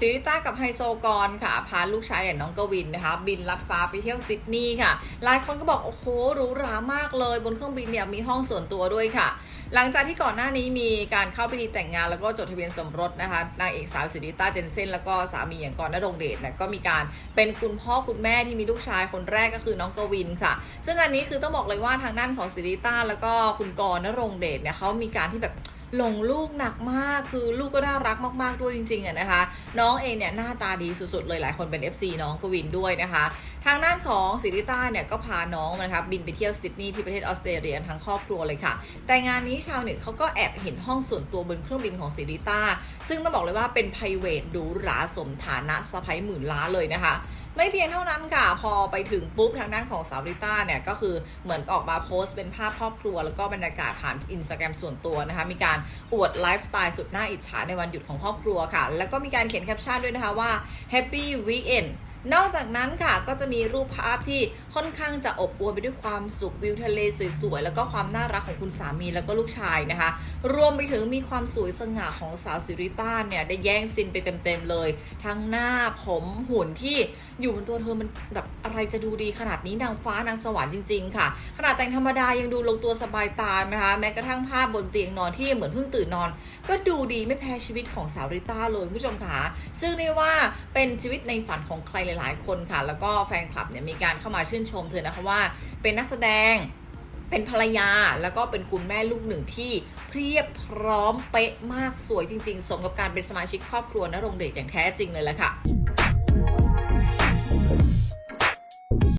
ซิริต้ากับไฮโซกรค่ะ พาลูกชายอย่างน้องกวินนะคะ บินลัดฟ้าไปเที่ยวซิดนีย์ค่ะ หลายคนก็บอก โอ้โหหรูหรามากเลย บนเครื่องบินเนี่ยมีห้องส่วนตัวด้วยค่ะ หลังจากที่ก่อนหน้านี้มีการเข้าพิธีแต่งงานแล้วก็จดทะเบียนสมรสนะคะนางเอกสาวซิริต้าเจนเซนแล้วก็สามีอย่างกรณรงเดชเนี่ยก็มีการเป็นคุณพ่อคุณแม่ที่มีลูกชายคนแรกก็คือน้องกวินค่ะ ซึ่งอันนี้คือต้องบอกเลยว่าทางด้านของซิริต้าแล้วก็คุณกรณรงเดชเนี่ยเขามีการที่แบบ หลงลูกหนักมากคือลูกก็น่ารักมาก ๆ ด้วยจริงๆอะนะคะ น้องเองเนี่ยหน้าตาดีสุดๆเลยหลายคนเป็น FC น้องกวินด้วยนะคะ ทางด้านของซิริต้าเนี่ยก็พาน้องนะคะบินไปเที่ยวซิดนีย์ที่ประเทศออสเตรเลียทั้งครอบครัวเลยค่ะ แต่งานนี้ชาวเน็ตเขาก็แอบเห็นห้องส่วนตัวบนเครื่องบินของซิริต้าซึ่งต้องบอกเลยว่าเป็นไพรเวทหรูหราสมฐานะสะพ้ยหมื่นล้านเลยนะคะ ไม่เพียงเท่านั้นค่ะ พอไปถึงปุ๊บทางด้านของสาวริต้าเนี่ย ก็คือเหมือนออกมาโพสต์เป็นภาพครอบครัว แล้วก็บรรยากาศผ่านอินสตาแกรมส่วนตัวนะคะ มีการอวดไลฟ์สไตล์สุดน่าอิจฉาในวันหยุดของครอบครัวค่ะ แล้วก็มีการเขียนแคปชั่นด้วยนะคะว่า Happy Weekend นอกจากนั้นค่ะก็จะมีรูปภาพที่ค่อนข้างจะอบอวลไปด้วยความสุขวิวทะเลสวยๆแล้วก็ความน่ารักของคุณสามีแล้วก็ลูกชายนะคะ รวมไปถึงมีความสวยสง่าของสาวซิริต้าเนี่ยได้แย่งซินไปเต็มๆเลย ทั้งหน้าผมหุ่นที่อยู่บนตัวเธอมันแบบอะไรจะดูดีขนาดนี้นางฟ้านางสวรรค์จริงๆ ค่ะขนาดแต่งธรรมดายังดูลงตัวสบายตานะคะแม้กระทั่งภาพบนเตียงนอนที่เหมือนเพิ่งตื่นนอน ก็ดูดีไม่แพ้ชีวิตของสาวริต้าเลยผู้ชมค่ะซึ่งเรียกว่าเป็นชีวิตในฝันของใครหลาย ๆ คนค่ะ แล้วก็แฟนคลับเนี่ยมีการเข้ามาชื่นชมเธอนะคะว่า เป็นนักแสดงเป็นภรรยาแล้วก็เป็นคุณแม่ลูกหนึ่งที่เพียบพร้อมเป๊ะมากสวยจริง ๆ สมกับการเป็นสมาชิกครอบครัวนรงเดชอย่างแท้จริงเลยแหละค่ะ